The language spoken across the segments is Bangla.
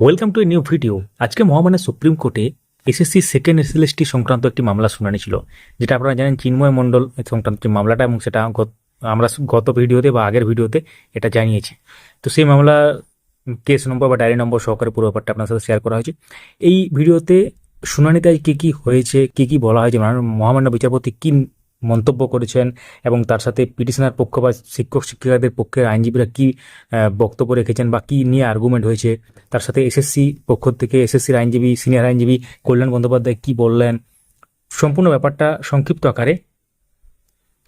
Welcome to a new video আজকে মহামানের সুপ্রিম কোর্টে এসএসসি সেকেন্ড এসএলএসটি সংক্রান্ত একটি মামলা শুনানি ছিল, যেটা আপনারা জানেন চিন্ময় মণ্ডল সংক্রান্ত যে মামলাটা এবং সেটা আমরা গত ভিডিওতে বা আগের ভিডিওতে এটা জানিয়েছি। তো সেই মামলা কেস নম্বর বা ডায়েরি নম্বর সহকারে পুরো ব্যাপারটা আপনার সাথে শেয়ার করা হয়েছে। এই ভিডিওতে শুনানিতে কী কী হয়েছে, কী কী বলা হয়েছে মানে মহামান্য বিচারপতি কী মন্তব্য করেছেন এবং তার সাথে পিটিশনার পক্ষ বা শিক্ষক শিক্ষিকাদের পক্ষের আইনজীবীরা কী বক্তব্য রেখেছেন বা কী নিয়ে আর্গুমেন্ট হয়েছে? তার সাথে এসএসসি পক্ষ থেকে এসএসসির আইনজীবী সিনিয়র আইনজীবী কল্যাণ বন্দ্যোপাধ্যায় কী বললেন? সম্পূর্ণ ব্যাপারটা সংক্ষিপ্ত আকারে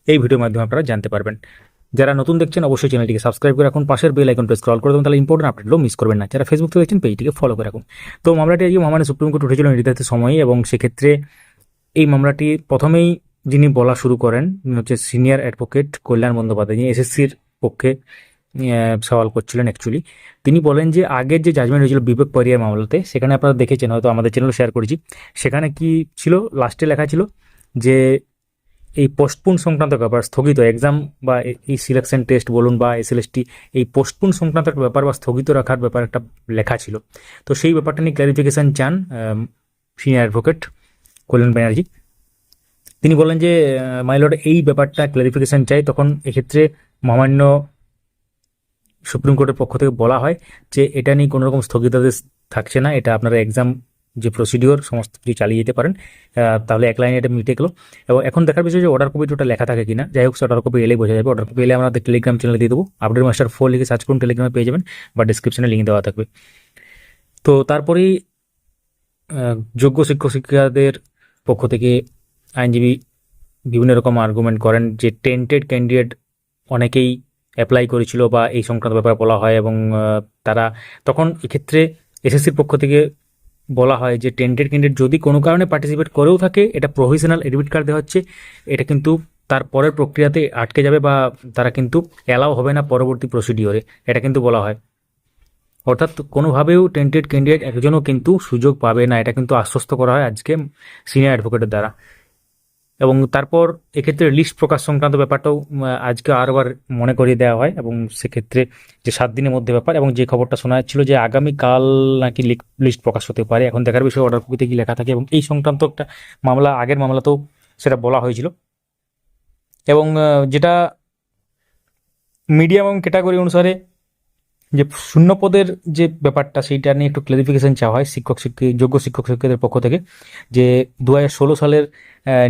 এই ভিডিওর মাধ্যমে আপনারা জানতে পারবেন। যারা নতুন দেখছেন, অবশ্যই চ্যানেলটিকে সাবস্ক্রাইব করে রাখুন। পাশের বেল আইকনটা স্ক্রল করে দেবেন, তাহলে ইম্পর্টেন্ট আপডেটগুলো মিস করবেন না। যারা ফেসবুক থেকে দেখছেন পেজটিকে ফলো করে রাখুন। তো মামলাটি আজকে মহামান্য সুপ্রিম কোর্ট উঠেছিল নির্ধারিত সময়ে এবং সেক্ষেত্রে এই মামলাটি প্রথমেই যিনি বলা শুরু করেন হচ্ছে সিনিয়র অ্যাডভোকেট কল্যাণ বন্দ্যোপাধ্যায়, যিনি এসএসসির পক্ষে সওয়াল করছিলেন অ্যাকচুয়ালি তিনি বলেন যে, আগের যে জাজমেন্ট হয়েছিল বিবেক পরিয়ার মামলাতে, সেখানে আপনারা দেখেছেন, হয়তো আমাদের চ্যানেল শেয়ার করেছি। সেখানে কি ছিল? লাস্টে লেখা ছিল যে, এই পোস্টপুন সংক্রান্ত ব্যাপার, স্থগিত এক্সাম বা এই সিলেকশন টেস্ট বলুন বা এসএলএসটি এই পোস্টপুন সংক্রান্ত একটা ব্যাপার বা স্থগিত রাখার ব্যাপার একটা লেখা ছিল। তো সেই ব্যাপারটা নিয়ে ক্ল্যারিফিকেশন চান সিনিয়র অ্যাডভোকেট কল্যাণ ব্যানার্জি। তিনি বলেন যে মাইলড এই ব্যাপারটা ক্ল্যারিফিকেশন চাই। তখন এক্ষেত্রে মহামান্য সুপ্রিম কোর্টের পক্ষ থেকে বলা হয় যে, এটা নিয়ে কোনো রকম স্থগিতাদেশ থাকছে না। এটা আপনারা এক্সাম যে প্রসিডিওর সমস্ত কিছু চালিয়ে যেতে পারেন। তাহলে এক লাইনে এটা মিটে গেলো। এবং এখন দেখার বিষয় যে অর্ডার কপি ওটা লেখা থাকে কিনা। যাই হোক অর্ডার কপি এলেই বোঝা যাবে। অর্ডার কপি এলে আমাদের টেলিগ্রাম চ্যানেলে দিয়ে দেবো। আপডেট মাস্টার ফোর লিখে সার্চ করুন টেলিগ্রামে পেয়ে যাবেন বা ডিসক্রিপশনে লিঙ্ক দেওয়া থাকবে। তো তারপরেই যোগ্য শিক্ষক শিক্ষিকাদের পক্ষ থেকে আইনজীবী বিভিন্ন রকম আর্গুমেন্ট করেন যে টেন্টেড ক্যান্ডিডেট অনেকেই অ্যাপ্লাই করেছিল বা এই সংক্রান্ত ব্যাপারে বলা হয় এবং তারা তখন এক্ষেত্রে এসএসসির পক্ষ থেকে বলা হয় যে টেন্টেড ক্যান্ডিডেট যদি কোনো কারণে পার্টিসিপেট করেও থাকে, এটা প্রভিশনাল এডমিট কার্ড দেওয়া হচ্ছে, এটা কিন্তু তার পরের প্রক্রিয়াতে আটকে যাবে বা তারা কিন্তু অ্যালাও হবে না পরবর্তী প্রসিডিওরে এটা কিন্তু বলা হয়। অর্থাৎ কোনোভাবেও টেন্টেড ক্যান্ডিডেট একজনও কিন্তু সুযোগ পাবে না, এটা কিন্তু আশ্বস্ত করা হয় আজকে সিনিয়র অ্যাডভোকেটের দ্বারা। এবং তারপর এক্ষেত্রে লিস্ট প্রকাশ সংক্রান্ত ব্যাপারটাও আজকে আরবার মনে করিয়ে দেওয়া হয় এবং সেক্ষেত্রে যে সাত দিনের মধ্যে ব্যাপার এবং যে খবরটা শোনা যাচ্ছিল যে আগামীকাল নাকি লিস্ট প্রকাশ হতে পারে। এখন দেখার বিষয়ে অর্ডার কপিতে কি লেখা থাকে এবং এই সংক্রান্ত একটা মামলা, আগের মামলাতেও সেটা বলা হয়েছিল। এবং যেটা মিডিয়াম এবং ক্যাটাগরি অনুসারে যে শূন্য পদের যে ব্যাপারটা, সেইটা নিয়ে একটু ক্লারিফিকেশন চাওয়া হয় শিক্ষক শিক্ষক যোগ্য শিক্ষক শিক্ষকদের পক্ষ থেকে, যে দু হাজার ষোলো সালের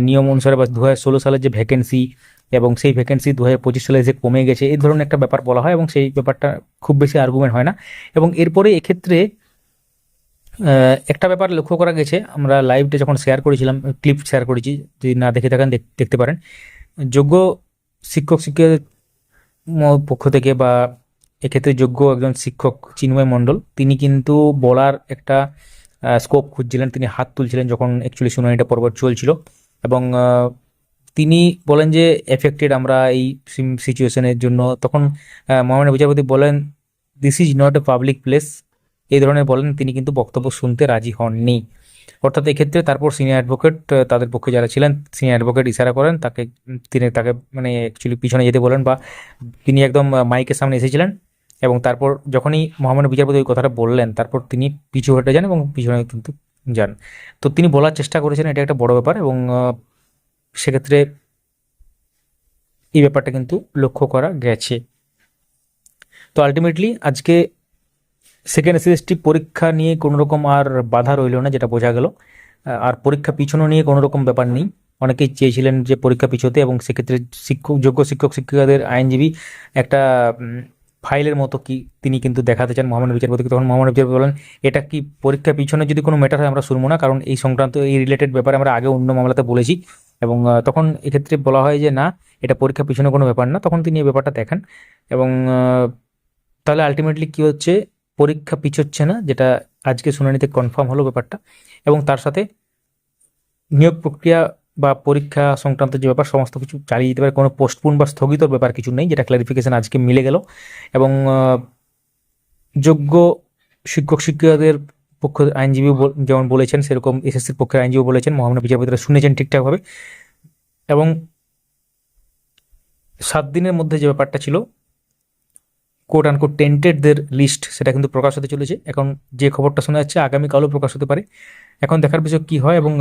নিয়ম অনুসারে বা দু হাজার ষোলো সালের যে ভ্যাকেন্সি এবং সেই ভ্যাকেন্সি দু হাজার পঁচিশ সালে যে কমে গেছে, এই ধরনের একটা ব্যাপার বলা হয় এবং সেই ব্যাপারটা খুব বেশি আর্গুমেন্ট হয় না। এবং এরপরে এক্ষেত্রে একটা ব্যাপার লক্ষ্য করা গেছে, আমরা লাইভটা যখন শেয়ার করেছিলাম ক্লিপ শেয়ার করেছি, যদি না দেখে থাকেন, দেখ- দেখতে পারেন। যোগ্য শিক্ষক শিক্ষকের পক্ষ থেকে বা এক্ষেত্রে যোগ্য একজন শিক্ষক চিন্ময় মণ্ডল। তিনি কিন্তু বলার একটা স্কোপ খুঁজছিলেন। তিনি হাত তুলছিলেন যখন অ্যাকচুয়ালি শুনানিটা পর্ব চলছিল। এবং তিনি বলেন যে এফেক্টেড আমরা এই সিচুয়েশনের জন্য। তখন মহামান্য বিচারপতি বলেন this is not a public place এই ধরনের বলেন, তিনি কিন্তু বক্তব্য শুনতে রাজি হননি। অর্থাৎ এক্ষেত্রে তারপর সিনিয়র অ্যাডভোকেট তাদের পক্ষে যারা ছিলেন সিনিয়র অ্যাডভোকেট ইশারা করেন, তাকে, তিনি তাকে মানে অ্যাকচুয়ালি পিছনে যেতে বলেন বা তিনি একদম মাইকের সামনে এসেছিলেন। এবং তারপর যখনই মহামান্য বিচারপতি ওই কথাটা বললেন, তারপর তিনি পিছু হটে যান এবং পিছনে কিন্তু যান। তো তিনি বলার চেষ্টা করেছেন এটা একটা বড় ব্যাপার এবং সেক্ষেত্রে এই ব্যাপারটা কিন্তু লক্ষ্য করা গেছে। তো আলটিমেটলি আজকে সেকেন্ড এসএসটি পরীক্ষা নিয়ে কোনো রকম আর বাধা রইল না, যেটা বোঝা গেল। আর পরীক্ষা পিছনো নিয়ে কোনো রকম ব্যাপার নেই। অনেকেই চেয়েছিলেন যে পরীক্ষা পিছোতে এবং সেক্ষেত্রে শিক্ষক, যোগ্য শিক্ষক, শিক্ষিকাদের আইনজীবী একটা ফাইলের মতো কি তিনি কিন্তু দেখাতে চান মহামান্য বিচারপতিকে? তখন মহামান্য বিচারপতি বলেন, এটা কি পরীক্ষা পিছনে যদি কোনো ম্যাটার হয় আমরা শুনব না, কারণ এই সংক্রান্ত এই রিলেটেড ব্যাপারে আমরা আগে অন্য মামলাতে বলেছি। এবং তখন এক্ষেত্রে বলা হয় যে, না, এটা পরীক্ষা পিছনে কোনো ব্যাপার না। তখন তিনি এই ব্যাপারটা দেখান এবং তাহলে আলটিমেটলি কি হচ্ছে? পরীক্ষা পিছোচ্ছে না, যেটা আজকে শুনানিতে কনফার্ম হলো ব্যাপারটা এবং তার সাথে নিয়োগ প্রক্রিয়া বা পরীক্ষা সংক্রান্ত যে ব্যাপার, সমস্ত কিছু চালিয়ে যেতে পারে। কোনো পোস্টপোন বা স্থগিত ব্যাপার কিছু নেই, যেটা ক্লারিফিকেশন আজকে মিলে গেল। এবং যোগ্য শিক্ষক, শিক্ষিকাদের পক্ষ, আইনজীবী যেমন বলেছেন, সেরকম এসএসসির পক্ষের আইনজীবী বলেছেন, মহামান্য বিচারপতিরা শুনেছেন ঠিকঠাকভাবে এবং সাত দিনের মধ্যে যে ব্যাপারটা ছিল কোট আনকোট টেন্টেডদের লিস্ট সেটা কিন্তু প্রকাশ হতে চলেছে। এখন যে খবরটা শোনা যাচ্ছে, আগামীকালও প্রকাশ হতে পারে। এখন দেখার বিষয় কী হয় এবং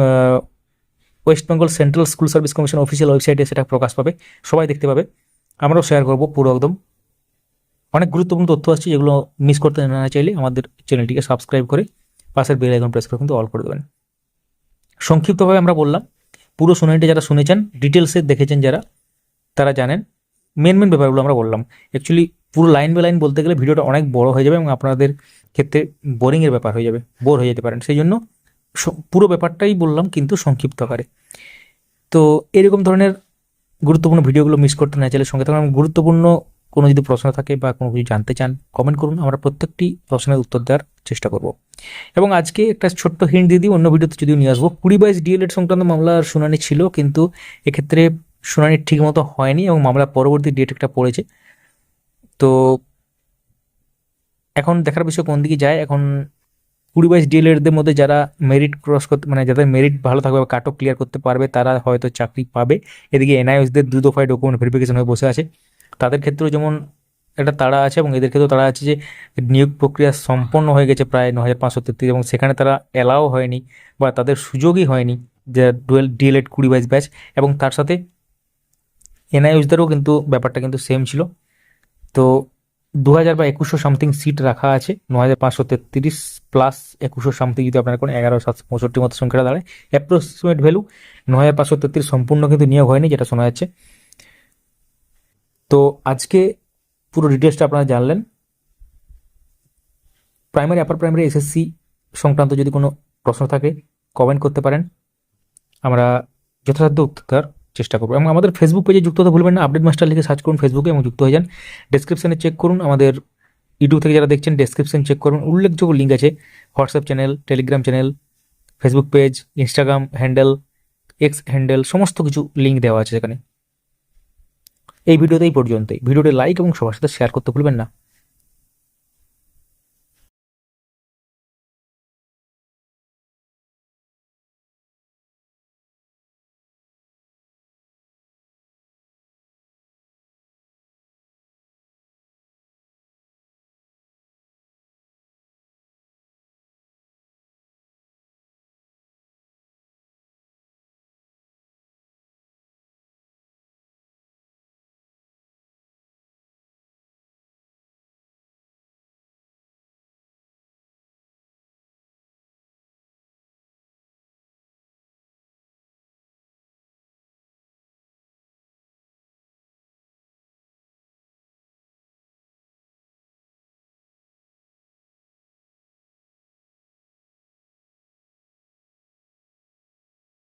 West Bengal central school service commission official ওয়েবসাইটে সেটা প্রকাশ পাবে। সবাই দেখতে পাবে। আমরাও শেয়ার করব পুরো একদম। অনেক গুরুত্বপূর্ণ তথ্য আসছে যেগুলো মিস করতে না চাইলে আমাদের চ্যানেলটিকে সাবস্ক্রাইব করে পাশের বেল আইকন প্রেস করে কিন্তু অল করে দেবেন। সংক্ষিপ্তভাবে আমরা বললাম, পুরো শুনানিটা যারা শুনেছেন ডিটেলসে দেখেছেন যারা, তারা জানেন। মেন মেন ব্যাপারগুলো আমরা বললাম। অ্যাকচুয়ালি পুরো লাইন বাই লাইন বলতে গেলে ভিডিওটা অনেক বড় হয়ে যাবে এবং আপনাদের ক্ষেত্রে বোরিংয়ের ব্যাপার হয়ে যাবে বোর হয়ে যেতে পারেন। সেই জন্য পুরো ব্যাপারটাই বললাম কিন্তু সংক্ষিপ্ত আকারে। তো এরকম ধরনের গুরুত্বপূর্ণ ভিডিওগুলো মিস করতে না চাইলে সঙ্গে থাকুন। গুরুত্বপূর্ণ কোনো যদি প্রশ্ন থাকে বা কোনো কিছু জানতে চান কমেন্ট করুন। আমরা প্রত্যেকটি প্রশ্নের উত্তর দেওয়ার চেষ্টা করব। এবং আজকে একটা ছোট্ট হিন্ট দিয়ে দিই, অন্য ভিডিওতে যদিও নিয়ে আসব। কুড়ি বাইশ ডিএলএড সংক্রান্ত মামলার শুনানি ছিল, কিন্তু এক্ষেত্রে শুনানি ঠিক মতো হয়নি এবং মামলা পরবর্তী ডেট একটা পড়েছে। তো এখন দেখার বিষয় কোন দিকে যায়, এখন কুড়ি বাইশ ডিএলএডদের মধ্যে যারা মেরিট ক্রস করতে মানে যাদের মেরিট ভালো থাকবে বা কাট ক্লিয়ার করতে পারবে, তারা হয়তো চাকরি পাবে। এদিকে এনআইএসদের দু দফায় ডকুমেন্ট ভেরিফিকেশন হয়ে বসে আছে। তাদের ক্ষেত্রেও যেমন একটা তাড়া আছে এবং এদের ক্ষেত্রেও তাড়া আছে যে নিয়োগ প্রক্রিয়া সম্পন্ন হয়ে গেছে প্রায় ন হাজার পাঁচশো তেত্রিশ এবং সেখানে তারা এলাও হয়নি বা তাদের সুযোগই হয়নি যে ডুয়েল ডিএলএড কুড়ি বাইশ ব্যাচ এবং তার সাথে এনআইএসদেরও কিন্তু ব্যাপারটা কিন্তু সেম ছিল। তো দু হাজার বা একুশশো সামথিং সিট রাখা আছে ন হাজার পাঁচশো তেত্রিশ প্লাস একুশশো সামথিং যদি আপনার কোনো এগারো সাতশো পঁয়ষট্টির মতো সংখ্যাটা দাঁড়ায় অ্যাপ্রক্সিমেট ভ্যালু ন হাজার পাঁচশো তেত্রিশ সম্পূর্ণ কিন্তু নিয়োগ হয়নি, যেটা শোনা যাচ্ছে। তো আজকে পুরো ডিটেলসটা আপনারা জানলেন। প্রাইমারি আপার প্রাইমারি এসএসসি সংক্রান্ত যদি কোনো প্রশ্ন থাকে কমেন্ট করতে পারেন। আমরা যথাসাধ্য উত্তর চেষ্টা করব। এবং আমাদের ফেসবুক পেজে যুক্ত হতে ভুলবেন না আপডেট মাস্টার লিখে সার্চ করুন ফেসবুকে এবং যুক্ত হয়ে যান। ডেসক্রিপশনে চেক করুন, আমাদের ইউটিউব থেকে যারা দেখছেন ডেসক্রিপশন চেক করুন। উল্লেখযোগ্য লিঙ্ক আছে WhatsApp channel Telegram channel Facebook page Instagram handle X handle সমস্ত কিছু লিঙ্ক দেওয়া আছে সেখানে। এই ভিডিওতে এই পর্যন্তই। ভিডিওটি লাইক এবং সবার সাথে শেয়ার করতে ভুলবেন না।